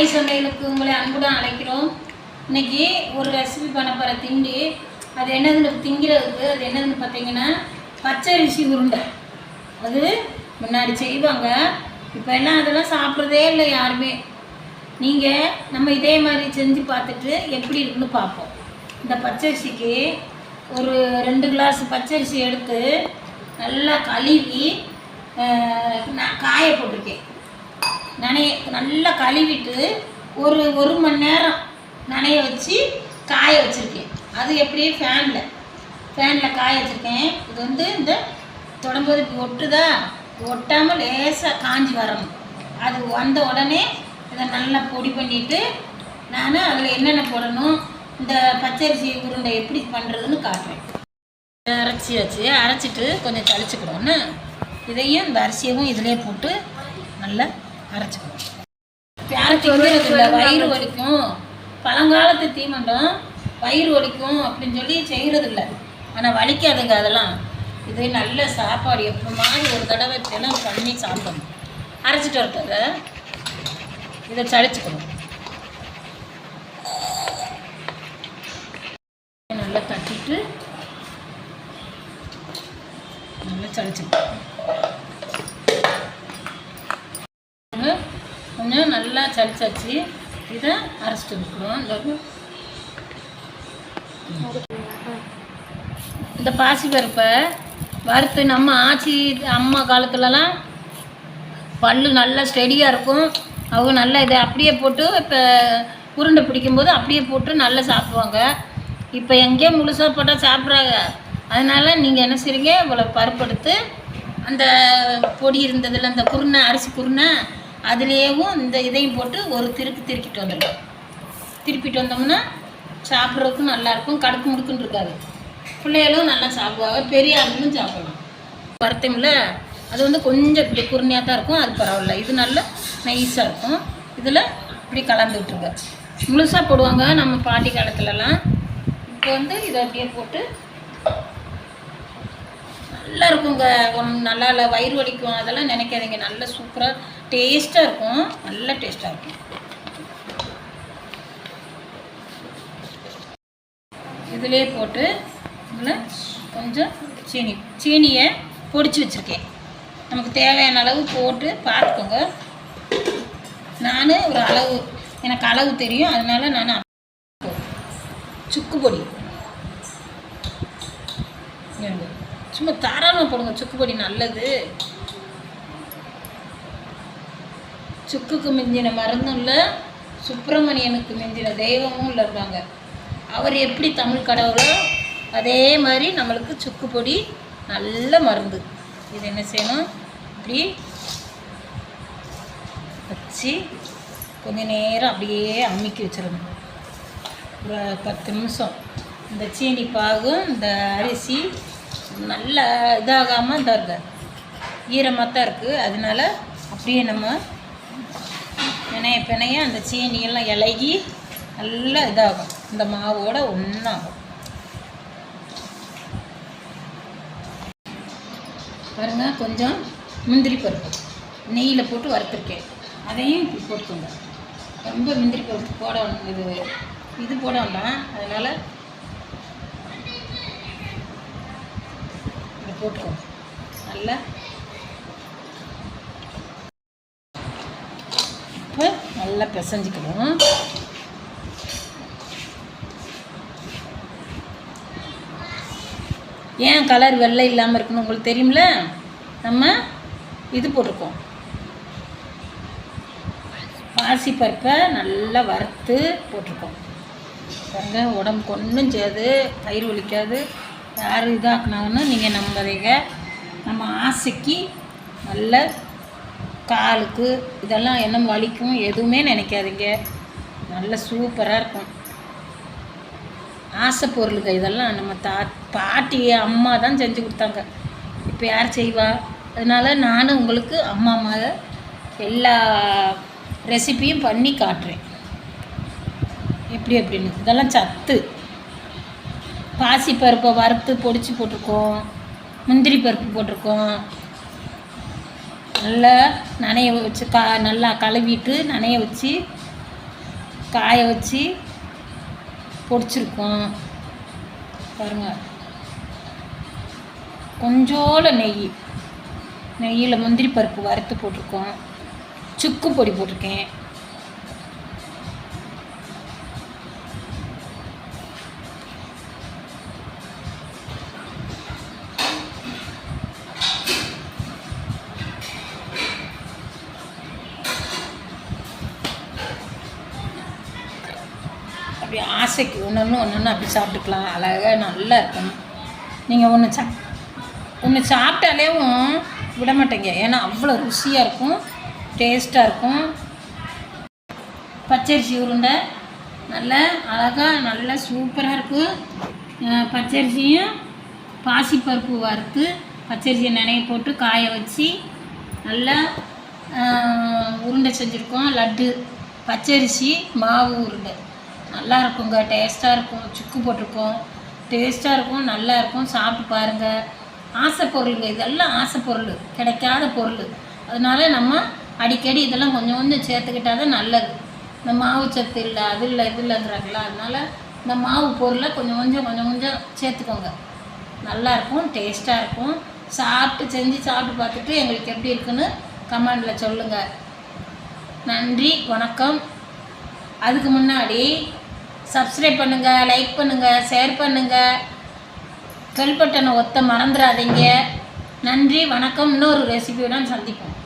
Hi சந்தைகளுக்கு உங்களை அன்புடன் அழைக்கிறோம். இன்னைக்கு ஒரு ரெசிபி பண்ண போகிற திண்டி. அது என்னதுன்னு திங்கிறதுக்கு அது என்னதுன்னு பார்த்தீங்கன்னா பச்சரிசி உருண்டை. அது முன்னாடி செய்வாங்க. இப்போ எல்லாம் அதெல்லாம் சாப்பிட்றதே இல்லை யாருமே. நீங்கள் நம்ம இதே மாதிரி செஞ்சு பார்த்துட்டு எப்படி இருக்குன்னு பார்ப்போம். இந்த பச்சரிசிக்கு ஒரு ரெண்டு கிளாஸ் பச்சரிசி எடுத்து நல்லா கழுவி நான் காய போட்டிருக்கேன். நனைய நல்லா கழுவிட்டு ஒரு ஒரு மணி நேரம் நனைய வச்சு காய வச்சுருக்கேன். அது எப்படி ஃபேனில் ஃபேனில் காய வச்சுருக்கேன். இது வந்து இந்த தொடம்போது இப்படி ஒட்டுதா? ஒட்டாமல் லேசாக காஞ்சி வரணும். அது வந்த உடனே இதை நல்லா பொடி பண்ணிவிட்டு நான் அதில் என்னென்ன போடணும் இந்த பச்சரிசி உருண்டை எப்படி பண்ணுறதுன்னு காட்டுறேன். அரைச்சி வச்சு அரைச்சிட்டு கொஞ்சம் தளிச்சுக்கிடுவோன்னு இதையும் இந்த அரிசியவும் இதிலே போட்டு நல்லா அரைச்சிக்கணும். வந்து இல்லை வயிறு வலிக்கும். பழங்காலத்து தீமண்டம் வயிறு வலிக்கும் அப்படின்னு சொல்லி செய்கிறது இல்லை ஆனால் வலிக்காதுங்க அதெல்லாம். இது நல்ல சாப்பாடு. எப்போ மாதிரி ஒரு தடவை தினம் பண்ணி சாப்பிடணும். அரைச்சிட்டு வரட்டத இதை சளிச்சுக்கணும். நல்லா தட்டிட்டு நல்லா சளிச்சுக்கணும். கொஞ்சம் நல்லா சளிச்சாச்சு. இதை அரைச்சிட்டு இருக்கிறோம் இந்த இந்த பாசிப்பருப்பை வறுத்து நம்ம ஆச்சி அம்மா காலத்துலலாம் பல்லு நல்லா ஸ்டெடியாக இருக்கும். அவங்க நல்லா இதை அப்படியே போட்டு இப்போ உருண்டை பிடிக்கும்போது அப்படியே போட்டு நல்லா சாப்பிடுவாங்க. இப்போ எங்கேயோ முழுசாக போட்டால் சாப்பிட்றாங்க. அதனால் நீங்கள் என்ன செய்றீங்க இவ்வளோ பருப்படுத்து அந்த பொடி இருந்ததில் அந்த குருணை அரிசி குருணை அதுலேயும் இந்த இதையும் போட்டு ஒரு திருக்கு திருக்கிட்டு வந்துடலாம். திருப்பிட்டு வந்தோம்னா சாப்பிட்றதுக்கும் நல்லாயிருக்கும். கடுக்கு முடுக்குன்னு இருக்காது. பிள்ளைகளும் நல்லா சாப்பிடுவாங்க. பெரிய ஆளுங்களும் சாப்பிடலாம். வறுத்தமில்ல அது வந்து கொஞ்சம் இப்படி குருணையாக தான் இருக்கும். அது பரவாயில்ல. இது நல்லா நைஸாக இருக்கும். இதில் இப்படி கலந்துக்கிட்டுருக்க முழுசாக போடுவாங்க நம்ம பாட்டி காலத்துலலாம். இப்போ வந்து இதை அப்படியே போட்டு நல்லா இருக்குங்க. ஒன்றும் நல்லா இல்லை வயிறு வலிக்கும். அதெல்லாம் நினைக்காதீங்க. நல்லா சூப்பராக டேஸ்ட்டாக இருக்கும். நல்ல டேஸ்ட்டாக இருக்கும். இதிலே போட்டு இதில் கொஞ்சம் சீனி சீனியை பொடிச்சு வச்சுருக்கேன். நமக்கு தேவையான அளவு போட்டு பார்த்துக்கோங்க. நான் ஒரு அளவு எனக்கு அளவு தெரியும். அதனால நான் சுக்கு பொடி. சும்மா தாராளமாக போடுங்க. சுக்கு பொடி நல்லது. சுக்குக்கு மிஞ்சின மருந்தும் இல்லை சுப்பிரமணியனுக்கு மிஞ்சின தெய்வமும் இல்லை இருக்காங்க. அவர் எப்படி தமிழ் கடவுளோ அதே மாதிரி நம்மளுக்கு சுக்கு பொடி நல்ல மருந்து. இது என்ன செய்யணும்? இப்படி வச்சு கொஞ்ச நேரம் அப்படியே அமுக்கி வச்சிடணும். ஒரு பத்து நிமிஷம். இந்த சீனி பாகும் இந்த அரிசி நல்லா இதாகாமல் இந்த இருக்க ஈரமாக தான் இருக்குது அதனால அப்படியே நம்ம பிணைய பிணைய அந்த சீனியெல்லாம் இலகி நல்லா இதாகும். இந்த மாவோட ஒன்றாகும் பாருங்க கொஞ்சம் முந்திரி பருப்பு. நெய்யில் போட்டு வறுத்துருக்கேன். அதையும் இப்படி போட்டுக்கோங்க. ரொம்ப முந்திரி பருப்பு போட இது இது போட வேண்டாம். அதனால் இதை நல்லா. இப்போ நல்லா பிசைஞ்சிக்கணும். ஏன் கலர் வெள்ளை இல்லாமல் இருக்குன்னு உங்களுக்கு தெரியும்ல? நம்ம இது போட்டிருக்கோம். பாசி பருப்பை நல்லா வறுத்து போட்டிருக்கோம். பாருங்க உடம்புக்கு ஒன்றும் செய்யாது தயிர் வலிக்காது யார் இதாக்குனாங்கன்னா நீங்கள் நம்புறீங்க நம்ம ஆசைக்கு நல்ல காலுக்கு இதெல்லாம் என்ன வலிக்கும் எதுவுமே நினைக்காதீங்க. நல்ல சூப்பராக இருக்கும். ஆசை பொருளுங்க இதெல்லாம் நம்ம தா பாட்டி அம்மா தான் செஞ்சு கொடுத்தாங்க. இப்போ யார் செய்வா? அதனால் நானும் உங்களுக்கு அம்மா அம்மா எல்லா ரெசிபியும் பண்ணி காட்டுறேன். எப்படி எப்படின்னு. இதெல்லாம் சத்து. பாசி பருப்பை வறுத்து பொடிச்சு போட்டிருக்கோம். முந்திரி பருப்பு போட்டிருக்கோம். நல்லா நனைய வச்சு கா நல்லா கழுவிட்டு நனைய வச்சு காய வச்சு பொடிச்சிருக்கோம். பாருங்கள் கொஞ்சோல நெய். நெய்யில் முந்திரி பருப்பு வறுத்து போட்டிருக்கோம். சுக்கு பொடி போட்டிருக்கேன். அப்படி ஆசைக்கு ஒன்று ஒன்று ஒன்று ஒன்று அப்படி சாப்பிட்டுக்கலாம். அழகாக நல்லா இருக்கும் நீங்கள் ஒன்று சா ஒன்று சாப்பிட்டாலேவும் விட மாட்டேங்க. ஏன்னா அவ்வளோ ருசியாக இருக்கும் டேஸ்ட்டாக இருக்கும். பச்சரிசி உருண்டை நல்ல அழகாக நல்லா சூப்பராக இருக்கும். பச்சரிசியும் பாசிப்பருப்பு வறுத்து பச்சரிசியை நினைய போட்டு காய வச்சு நல்லா உருண்டை செஞ்சுருக்கோம். லட்டு பச்சரிசி மாவு உருண்டை. நல்லா இருக்குங்க டேஸ்ட்டாக இருக்கும் சுக்கு போட்டிருக்கோம் டேஸ்ட்டாக இருக்கும் நல்லா இருக்கும் சாப்பிட்டு பாருங்கள் ஆசை பொருளுங்க இதெல்லாம் ஆசை பொருள் கிடைக்காத பொருள். அதனால நம்ம அடிக்கடி இதெல்லாம் கொஞ்சம் கொஞ்சம் சேர்த்துக்கிட்டால் தான் நல்லது. இந்த மாவு சத்து இல்லை அது இல்லை இது இல்லைங்கிறாங்களா? அதனால இந்த மாவு பொருளை கொஞ்சம் கொஞ்சம் கொஞ்சம் கொஞ்சம் சேர்த்துக்கோங்க. நல்லா இருக்கும் டேஸ்ட்டாக இருக்கும் சாப்பிட்டு செஞ்சு சாப்பிட்டு பார்த்துட்டு எங்களுக்கு எப்படி இருக்குன்னு கமெண்டில் சொல்லுங்கள் நன்றி வணக்கம். அதுக்கு முன்னாடி சப்ஸ்கிரைப் பண்ணுங்கள் லைக் பண்ணுங்கள் ஷேர் பண்ணுங்கள் பெல் பட்டனை ஒத்த மறந்துடாதீங்க நன்றி வணக்கம். இன்னொரு ரெசிபியுடன் சந்திப்போம்.